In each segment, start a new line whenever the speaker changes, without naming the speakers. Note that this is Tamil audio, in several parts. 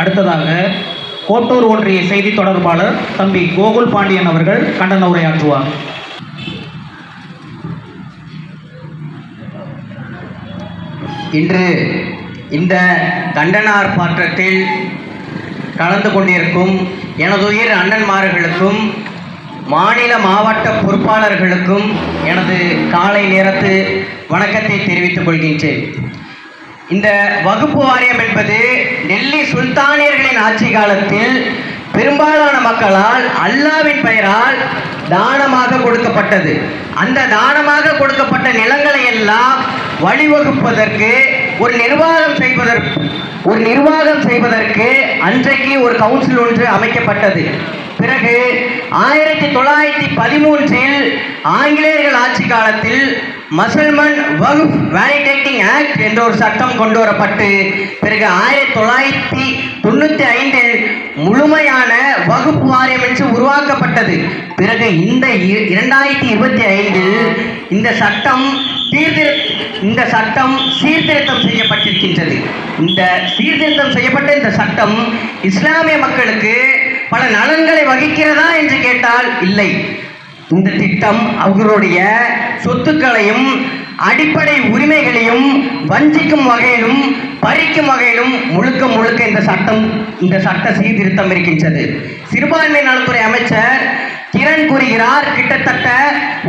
அடுத்ததாக கோட்டூர் ஒன்றிய செய்தி தொடர்பாளர் தம்பி கோகுல் பாண்டியன் அவர்கள் கண்டன உரையாற்றுவார்
இன்று இந்த கண்டன ஆர்ப்பாட்டத்தில் கலந்து கொண்டிருக்கும் எனதுயிர் அண்ணன்மார்களுக்கும் மாநில மாவட்ட பொறுப்பாளர்களுக்கும் எனது காலை நேரத்து வணக்கத்தை தெரிவித்துக் கொள்கின்றேன். இந்த வகுப்பு வாரியம் என்பது டெல்லி சுல்தானியர்களின் ஆட்சி காலத்தில் பெரும்பாலான மக்களால் அல்லாவின் பெயரால் தானமாக கொடுக்கப்பட்டது. அந்த தானமாக கொடுக்கப்பட்ட நிலங்களை எல்லாம் வழிவகுப்பதற்கு ஒரு நிர்வாகம் செய்வதற்கு ஒரு நிர்வாகம் செய்வதற்கு அன்றைக்கு ஒரு கவுன்சில் ஒன்று அமைக்கப்பட்டது. பிறகு ஆயிரத்தி தொள்ளாயிரத்தி பதிமூன்றில் ஆங்கிலேயர்கள் ஆட்சி காலத்தில் மசல்மன் வகுப் வேலிடேட்டிங் ஆக்ட் என்ற ஒரு சட்டம் கொண்டு வரப்பட்டு பிறகு ஆயிரத்தி தொள்ளாயிரத்தி தொண்ணூற்றி ஐந்தில் முழுமையான வகுப்பு வாரியம் என்று உருவாக்கப்பட்டது. பிறகு இந்த இரண்டாயிரத்தி இருபத்தி ஐந்தில் இந்த சட்டம் சீர்திரு இந்த சட்டம் சீர்திருத்தம் செய்யப்பட்டிருக்கின்றது. இந்த சீர்திருத்தம் செய்யப்பட்ட இந்த சட்டம் இஸ்லாமிய மக்களுக்கு பல நலன்களை வகிக்கிறதா என்று கேட்டால் இல்லை. இந்த திட்டம் அவர்களுடைய சொத்துக்களையும் அடிப்படை உரிமைகளையும் வஞ்சிக்கும் வகையிலும் பறிக்கும் வகையிலும் முழுக்க முழுக்க இந்த சட்டம் இந்த சட்ட சீர்திருத்தம் இருக்கின்றது. சிறுபான்மை நலத்துறை அமைச்சர் கிரண் கூறுகிறார் கிட்டத்தட்ட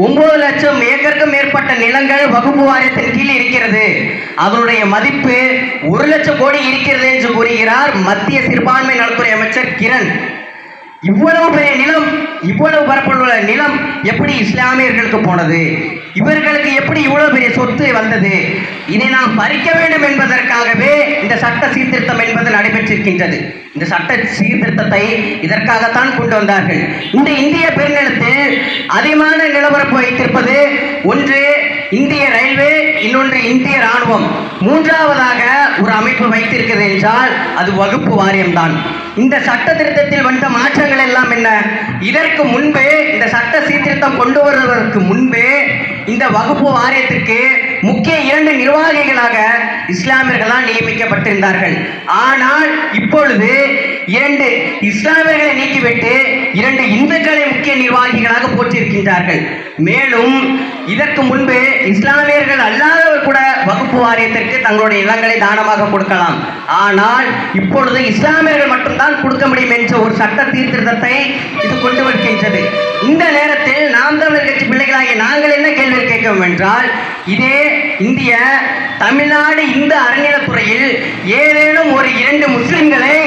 ஒன்பது லட்சம் ஏக்கருக்கும் மேற்பட்ட நிலங்கள் வகுப்பு வாரியத்தின் கீழ் இருக்கிறது. அதனுடைய மதிப்பு ஒரு லட்சம் கோடி இருக்கிறது என்று கூறுகிறார் மத்திய சிறுபான்மை நலத்துறை அமைச்சர் கிரண். இவ்வளவு பெரிய நிலம் இவ்வளவு பரப்புள்ள நிலம் எப்படி இஸ்லாமியர்களுக்கு போனது? இவர்களுக்கு எப்படி இவ்வளவு பெரிய சொத்து வந்தது? இதை நாம் பறிக்க வேண்டும் என்பதற்காகவே இந்த சட்ட சீர்திருத்தம் என்பது நடைபெற்றிருக்கின்றது. இந்த சட்ட சீர்திருத்தத்தை இதற்காகத்தான் கொண்டு வந்தார்கள். இந்த இந்திய பெருநிலத்தில் அதிகமான நிலப்பரப்பு வைத்திருப்பது ஒன்று இந்திய ரயில்வே இன்னொன்று இந்திய ராணுவம். மூன்றாவதாக ஒரு அமைப்பு வைத்திருக்கிறது என்றால் அது வகுப்பு வாரியம்தான். இந்த சட்ட திருத்தத்தில் வந்த மாற்றங்கள் எல்லாம் என்ன? இதற்கு முன்பே இந்த சட்ட சீர்திருத்தம் கொண்டு வருவதற்கு முன்பே இந்த வகுப்பு வாரியத்திற்கு முக்கிய இரண்டு நிர்வாகிகளாக இஸ்லாமியர்களால் நியமிக்கப்பட்டிருந்தார்கள். ஆனால் இப்பொழுது இரண்டு இஸ்லாமியர்களை நீக்கிவிட்டு இரண்டு இந்துக்களை நிர்வாகிகளாக போற்றிருக்கின்றார்கள். மேலும் இதற்கு முன்பு இஸ்லாமியர்கள் அல்லாதவர் கூட வகுப்பு வாரியத்திற்கு தங்களுடைய நிலங்களை தானமாக கொடுக்கலாம். ஆனால் இப்பொழுது இஸ்லாமியர்கள் மட்டும்தான் கொடுக்க முடியும் என்ற ஒரு சட்ட தீர்த்திருத்தத்தை இது கொண்டு வருகின்றது. இந்த நேரத்தில் நாம் தமிழர் கட்சி பிள்ளைகளாகிய நாங்கள் என்ன கேள்வி கேட்கிறோம் என்றால் இதே இந்திய தமிழ்நாடு இந்து அறநிலைத்துறையில் ஏதேனும் ஒரு இரண்டு முஸ்லிம்களை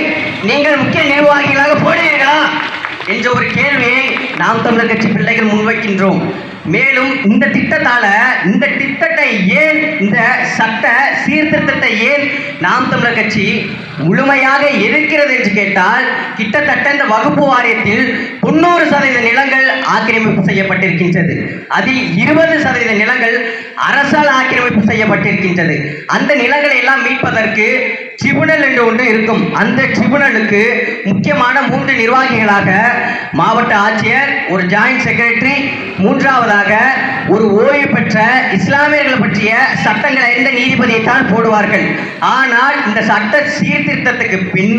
நீங்கள் முக்கிய நிர்வாகிகளாக போடுவீர்களா? என்ற ஒரு கேள்வியை நாம் தமிழர் கட்சி பிள்ளைகள் முன்வைக்கின்றோம். மேலும் இந்த திட்டத்தால இந்த திட்டத்தை ஏன் இந்த சட்ட சீர்திருத்தத்தை ஏன் நாம் தமிழர் கட்சி முழுமையாக எதிர்க்கிறது என்று கேட்டால் கிட்டத்தட்ட இந்த வகுப்பு வாரியத்தில் தொண்ணூறு சதவீத நிலங்கள் ஆக்கிரமிப்பு செய்யப்பட்டிருக்கின்றது. அதில் இருபது சதவீத நிலங்கள் அரசால் ஆக்கிரமிப்பு செய்யப்பட்டிருக்கின்றது. அந்த நிலங்களை எல்லாம் மீட்பதற்கு ட்ரிபுனல் என்று ஒன்று இருக்கும். அந்த ட்ரிபுனலுக்கு முக்கியமான மூன்று நிர்வாகிகளாக மாவட்ட ஆட்சியர் ஒரு ஜாயிண்ட் செக்ரட்டரி மூன்றாவதாக ஒரு ஓய்வு பெற்ற இஸ்லாமியர்கள் பற்றிய சட்டங்களை அறிந்த நீதிபதியை தான் போடுவார்கள். ஆனால் இந்த சட்ட சீர்திருத்தத்துக்கு பின்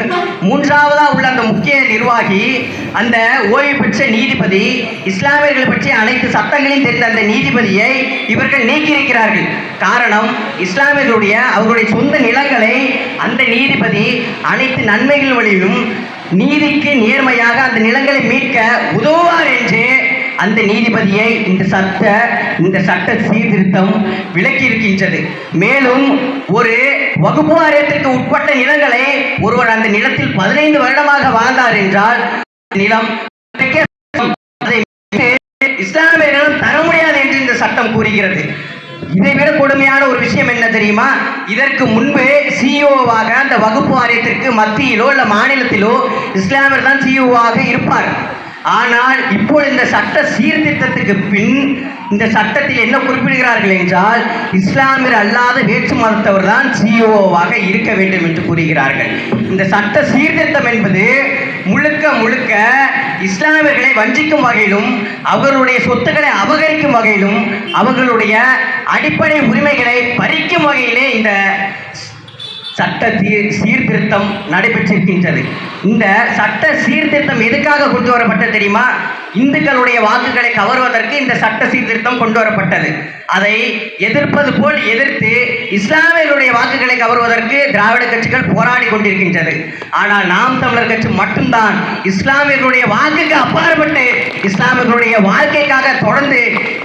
மூன்றாவதாக உள்ள அந்த முக்கிய நிர்வாகி அந்த ஓய்வு பெற்ற நீதிபதி இஸ்லாமியர்கள் பற்றிய அனைத்து சட்டங்களையும் தெரிந்த அந்த நீதிபதியை இவர்கள் நீக்கியிருக்கிறார்கள். காரணம் இஸ்லாமியர்களுடைய அவர்களுடைய சொந்த நிலங்களை அந்த நீதிபதி அனைத்து நன்மைகள் வழியிலும் நீதிக்கு நேர்மையாக அந்த நிலங்களை மீட்க உதவுவார் என்று அந்த நீதிபதியை இந்த சட்ட இந்த சட்ட சீர்திருத்தம் விலக்கி இருக்கின்றது மேலும் ஒரு வகுப்பு வாரியத்திற்கு உட்பட்ட நிலங்களை ஒருவர் அந்த நிலத்தில் பதினைந்து வருடமாக வாழ்ந்தார் என்றால் நிலம் அதை இஸ்லாமியர்களும் தர முடியாது என்று இந்த சட்டம் கூறுகிறது. இதை விட கொடுமையான ஒரு விஷயம் என்ன தெரியுமா? இதற்கு முன்பு சிஇஓவாக அந்த வகுப்பு வாரியத்திற்கு மத்தியிலோ இல்ல மாநிலத்திலோ இஸ்லாமியர் தான் சிஇஓவாக இருப்பார். ஆனால் இப்போ இந்த சட்ட சீர்திருத்தத்துக்கு பின் இந்த சட்டத்தில் என்ன குறிப்பிடுகிறார்கள் என்றால் இஸ்லாமியர் அல்லாத வேற்று மதத்தவர் தான் சிஇஓவாக இருக்க வேண்டும் என்று கூறுகிறார்கள். இந்த சட்ட சீர்திருத்தம் என்பது முழுக்க முழுக்க இஸ்லாமியர்களை வஞ்சிக்கும் வகையிலும் அவர்களுடைய சொத்துக்களை அபகரிக்கும் வகையிலும் அவர்களுடைய அடிப்படை உரிமைகளை பறிக்கும் வகையிலே இந்த சட்ட சீர் சீர்திருத்தம் நடைபெற்றிருக்கின்றது. இந்த சட்ட சீர்திருத்தம் எதுக்காக கொண்டு வரப்பட்டது தெரியுமா? இந்துக்களுடைய வாக்குகளை கவர்வதற்கு இந்த சட்ட சீர்திருத்தம் கொண்டு வரப்பட்டது. அதை எதிர்ப்பது போல் எதிர்த்து இஸ்லாமியர்களுடைய வாக்குகளை கவர்வதற்கு திராவிட கட்சிகள் போராடி கொண்டிருக்கின்றது. ஆனால் நாம் தமிழர் கட்சி மட்டும்தான் இஸ்லாமியர்களுடைய வாக்குக்கு அப்பாற்பட்டு இஸ்லாமியர்களுடைய வாழ்க்கைக்காக தொடர்ந்து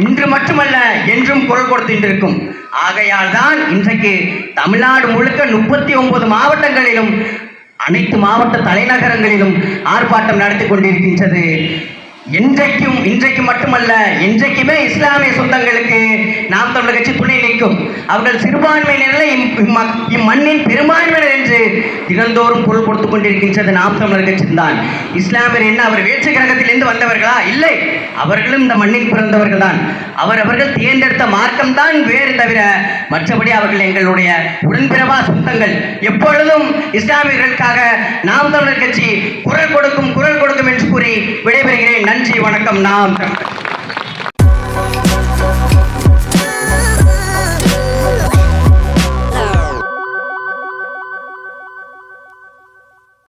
இன்று மட்டுமல்ல என்றும் குரல் கொடுத்துருக்கும் ஆகையால் தான் இன்றைக்கு தமிழ்நாடு முழுக்க முப்பத்தி ஒன்பது மாவட்டங்களிலும் அனைத்து மாவட்ட தலைநகரங்களிலும் ஆர்ப்பாட்டம் நடத்தி கொண்டிருக்கின்றது. என்றைக்கும் இன்றைக்கு மட்டுமல்ல என்றைக்குமே இஸ்லாமிய சொந்தங்களுக்கு நாம் தமிழர் கட்சி துணை நிற்கும். அவர்கள் சிறுபான்மையினரை இம்மண்ணின் பெரும்பான்மையினர் என்று தினந்தோறும் குரல் கொடுத்து கொண்டிருக்கின்றது நாம் தமிழர் கட்சி தான். இஸ்லாமியர் என்ன அவர் வேற்று கிரகத்திலிருந்து வந்தவர்களா? இல்லை. அவர்களும் இந்த மண்ணில் பிறந்தவர்கள் தான். அவர் அவர்கள் தேர்ந்தெடுத்த மார்க்கம் தான் வேறு தவிர மற்றபடி அவர்கள் எங்களுடைய உடன்பிறவா சொந்தங்கள். எப்பொழுதும் இஸ்லாமியர்களுக்காக நாம் தமிழர் கட்சி குரல் கொடுக்கும் குரல் கொடுக்கும் என்று கூறி விடைபெறுகிறேன். நன்றி வணக்கம் நாம்